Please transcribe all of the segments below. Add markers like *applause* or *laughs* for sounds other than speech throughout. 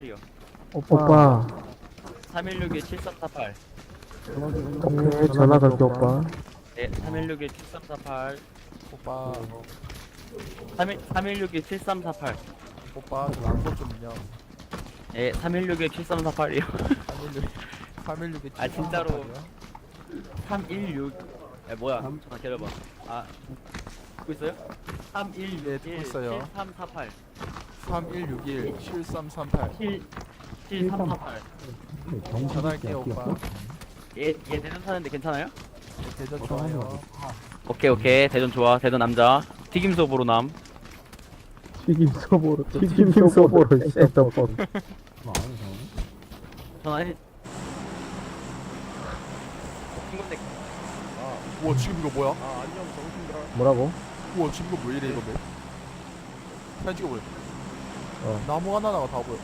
이요. 오빠 316에 7348. 오케이 전화 갈게 오빠 네, 316에 7348. 오빠 316에 7348. 오빠 저 랑서 좀요 네, 316에 7348이요. 316 316에 아, 진짜로. 316. 에 뭐야? 잠깐 기다려봐. 아, 듣고 있어요? 316. 네, 듣고 있어요. 7348. 3161 7338 7 7348. 전화할게요 오빠 얘, 얘 대전 사는데 괜찮아요? 네, 대전 좋아요 오케이, 오케이. 대전 좋아. 대전 남자. 튀김소 보로 남. 튀김 소보로 튀김 소보로 셋더폰 전화해. 친구인데 우와 지금 이거 뭐야? 뭐라고? 우와 지금 이거 왜 이래 이거 맵 사진 찍어보래 어. 나무 하나하나가 다 보여.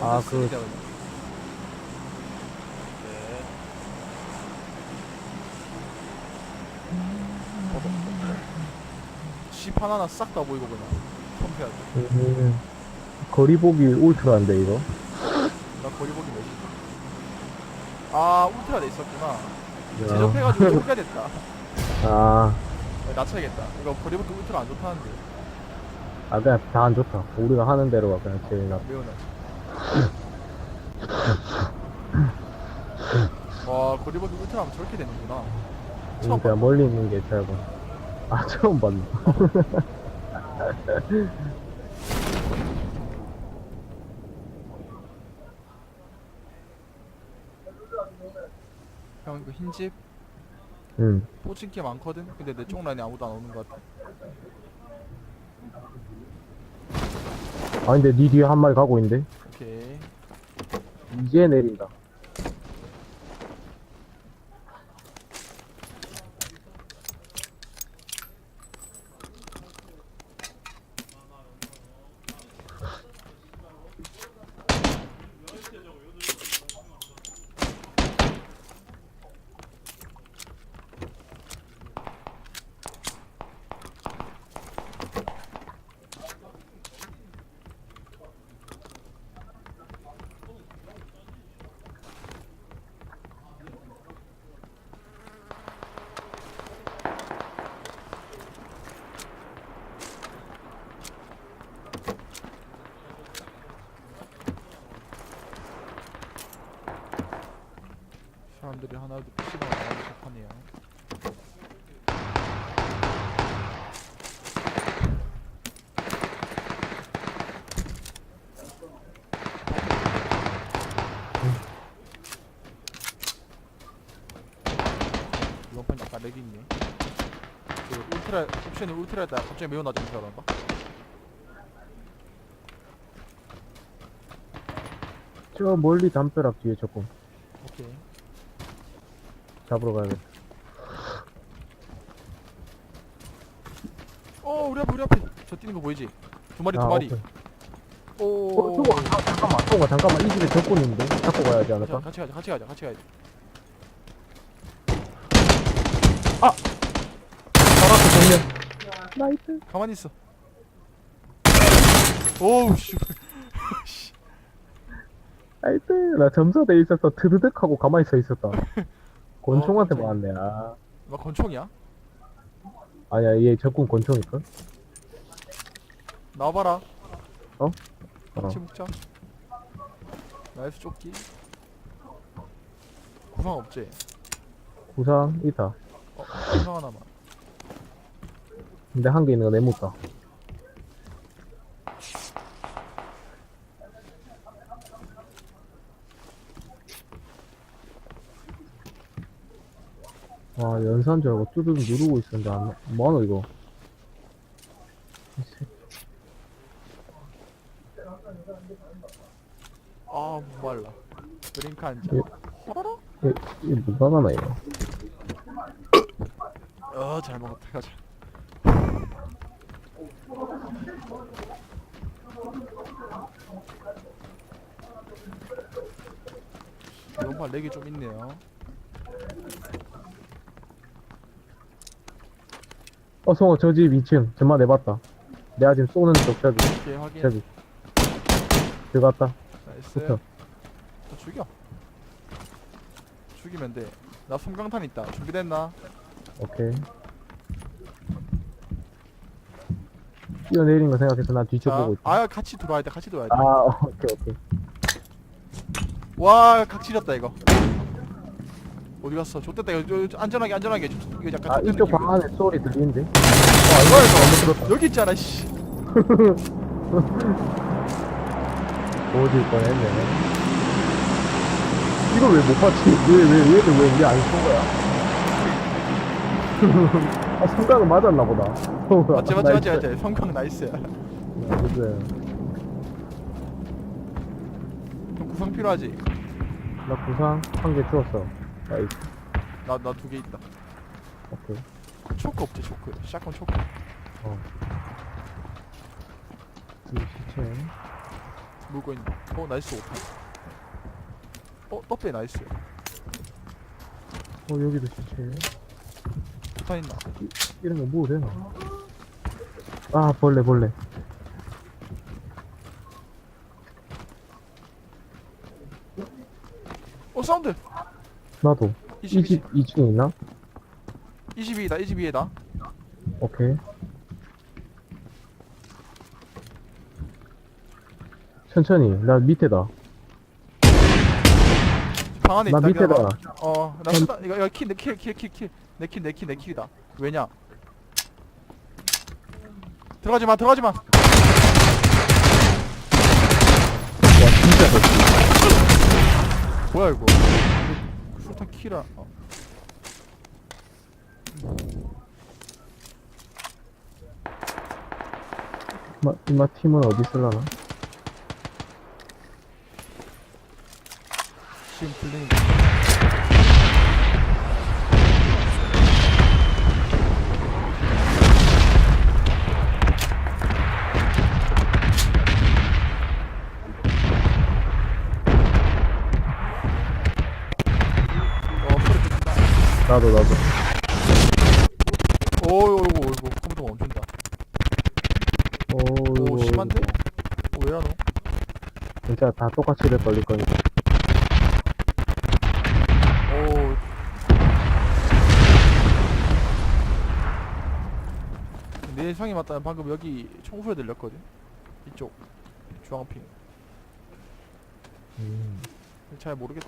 아, 완전 그- 그냥. 네. 집 하나하나 싹 다 보이고 그냥 펌프해야지 음, 거리 보기 울트라인데 이거? 나 거리 보기 몇이 아 울트라 돼 있었구나. 야. 제접해가지고 좁게 됐다. 아, 야, 낮춰야겠다. 이거 거리 보기 울트라 안 좋다는데 아 그냥 다 안 좋다. 우리가 하는 대로가 그냥 제일 나 매우 낮와 거리 보기 울트라 하면 저렇게 되는구나. 처음 그냥 멀리 있는 게 짧아 아 처음 봤네. *laughs* 형 이거 흰집? 응. 포칭키 많거든? 근데 내 쪽 라인에 아무도 안 오는 것 같아 아 근데 니 뒤에 한 마리 가고 있는데? 오케이. 이제 내린다 사람들이 하나도 PC방 나가기 시작하네요 이번 판 약간 렉이 있네. 그 울트라 옵션이 울트라 했다가 갑자기 매우 낮은 줄 알았다 저 멀리 담벼락 뒤에 조금. 오케이 잡으러 가야겠다 어 우리 앞에 우리 앞에. 저 뛰는 거 보이지? 두 마리 두 아, 마리. 오케이. 오. 어, 저거 아, 잠깐만. 저거 잠깐만. 이 집에 적군 있는데? 잡고 가야지 자, 않을까? 같이 가자 같이 가자 같이 가자 바로 정면. 나이스. 가만히 있어. 오우 씨. 나이스. 나 점사돼 있어서 드드득 하고 가만히 서 있었다 *laughs* 권총한테 깜짝이야. 맞았네 아막 권총이야? 아니야 얘 적군 권총일걸? 나와봐라 어? 같이 먹자 나이스 조끼 구상 없지? 구상 있다 어 구상 하나만 근데 한 개 있는 거 내 묻다 와 연산 줄 알고 뚜둑 누르고 있었는데 안 나- 뭐하노 이거? 아 목말라. 드링크 한잔. 예. 호로록 이, 이 누가 가나 이거. 어잘 먹었다 가자 이번 판 렉이 좀 있네요 어 성호 저 집 2층 전마 내봤다 내가 지금 쏘는 쪽 저기 오케이 확인 저기 들어갔다. 나이스. 붙어. 저 죽여. 죽이면 돼. 나 섬광탄 있다. 준비됐나? 오케이. 뛰어내린 거 생각해서 나 자, 뒤쳐보고 있다. 아 같이 들어와야 돼. 같이 들어와야 돼. 아, *laughs* 오케이, 오케이. 와, 각 지렸다 이거. 어디 갔어? 좋됐다. 이거 저- 저 안전하게 안전하게. 좀- 이거 약간 아, 이쪽. 방 안에 소리 들리는데? 와, 이거 잘못 들었다. 여기 있잖아. 씨. *laughs* 보여줄 뻔했네. 이걸 왜못 봤지? 왜, 왜, 얘들 왜 우리 안쏜 거야? *laughs* 아, 성각은 맞았나 보다. 맞지 맞지 맞지 맞지. 성광 나이스야. 나이스. 형 구성 필요하지? 나 부상 한 개 주웠어. 나이스. 나 나 두 개 있다. 오케이. 초크 없지 초크. 샷건 초크. 어. 이 시체. 물고 있는. 어 나이스 오탄. 어 떡배 나이스. 어, 여기도 시체. 오탄 있나? 이런 거뭐 되나? 아, 벌레, 벌레. 어 사운드. 나도. 20 20 20, 2층에 있나? 22다 22에다. 오케이. 천천히. 나 밑에다. 방 안에 나 있다. 밑에다. 기다려봐. 어, 나 쓰다, 이거 킬내킬킬킬킬내킬내킬내 킬이다. 왜냐? 들어가지 마, 들어가지 마. 와, 진짜. 뭐야 이거? 술탄 키라. 어. 이마, 이마 팀은 어디 있을라나? 지금 들리는 나도, 나도. 오, 이거, 이거, 이거, 컴퓨터 멈춘다. 오, 오, 심한데? 어, 왜야 너? 진짜 다 똑같이 될 걸릴 거니까. 오. 내 예상이 맞다면 방금 여기 총소리 들렸거든. 이쪽 주황핑. 음. 잘 모르겠다.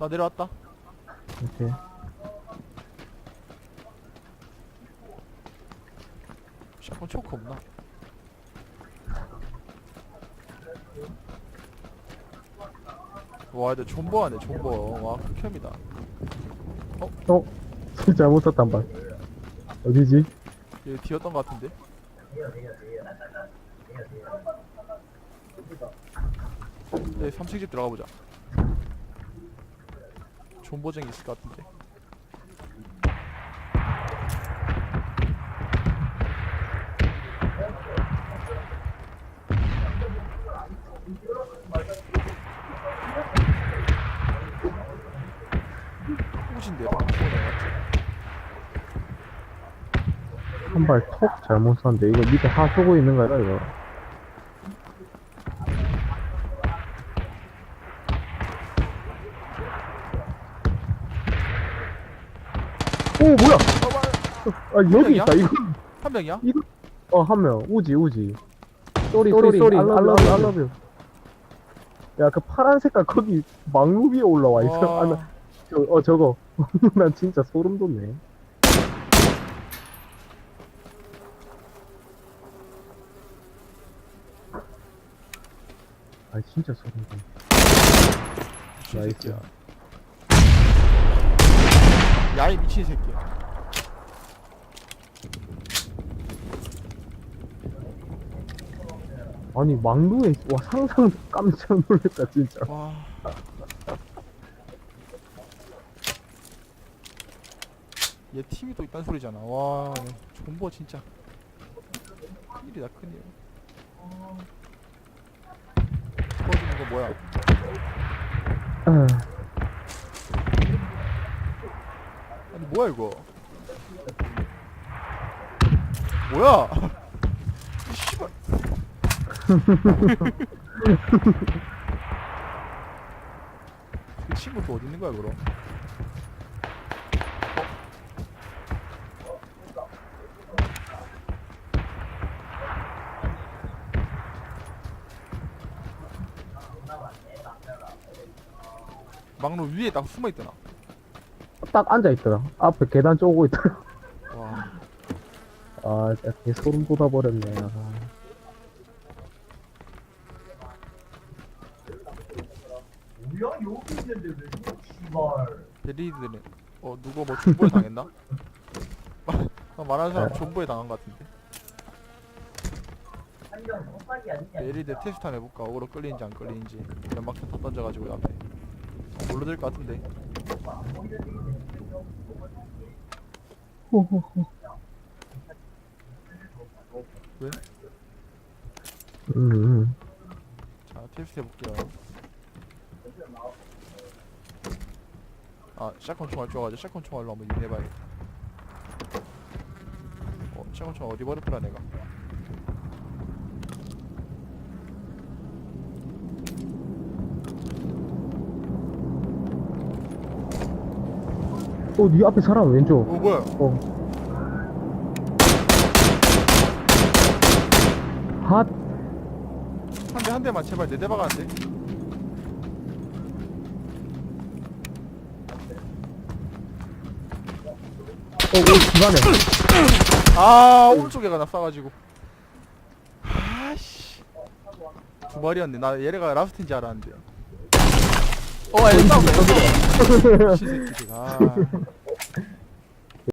나 내려왔다. 오케이. 샷건 초크 없나? 와, 근데 존버하네, 존버. 와, 극혐이다. 어? *laughs* 잘못 썼단 말. 어디지? 얘 뒤였던 것 같은데? 네, 3층 집 들어가 보자. 존버쟁이 있을 것 같은데. 한 발 톡 잘못 쐈는데 이거 밑에 하 쏘고 있는 거야 이거 오 뭐야 아 여기 명이야? 있다 이거 한 명이야? 어 한 명 우지 우지 쏘리 쏘리, 쏘리. 알러뷰 알러뷰 야그 파란 색깔 거기 막루 위에 올라와 있어 아, 나, 와, 저, 어 저거 *laughs* 난 진짜 소름 돋네 아 진짜 소름 돋네 미친 나이스. 새끼야. 야이 미친 새끼야. 아니 막루에 와 상상 *laughs* 깜짝 놀랐다 진짜 와. 얘 팀이 또 있단 소리잖아. 와, 존버 진짜. 큰일이다, 큰일. 터지는 거 뭐야? 아, 아니, 뭐야, 이거? 뭐야? *laughs* 그 친구 또 어디 있는 거야 그럼? 막로 위에 딱 숨어 있더나. 딱 앉아있더라. 앞에 계단 쪼고 있더라. 와, 아, 진짜 개 소름 돋아버렸네. 아. 베리드는 어 누가 뭐 존버에 당했나? 아, 말하는 사람 존버에 당한 것 같은데. 베리드 테스트 한번 해볼까? 어그로 끌리는지 안 끌리는지. 연막 다 던져가지고 앞에. 몰로 될것 같은데. 호호호. 왜? 음, 음. 자 테스트 해볼게요. 아 샷건 총알 좋아가지고 샷건 총알로 한번 유인해봐야겠다. 어 샷건 총알 어디 버렸더라 내가. 어, 네 앞에 사람 왼쪽. 오 뭐야? 어. 핫. 한 대 한 대만 제발 네대 박았는 어, 오, 집안에. 아 오른쪽에 가 나 쏴가지고. 아씨. 두 마리였네. 나 얘네가 라스트인 줄 알았는데. 어 얘네 싸운다 싸운다. 시새끼들. 아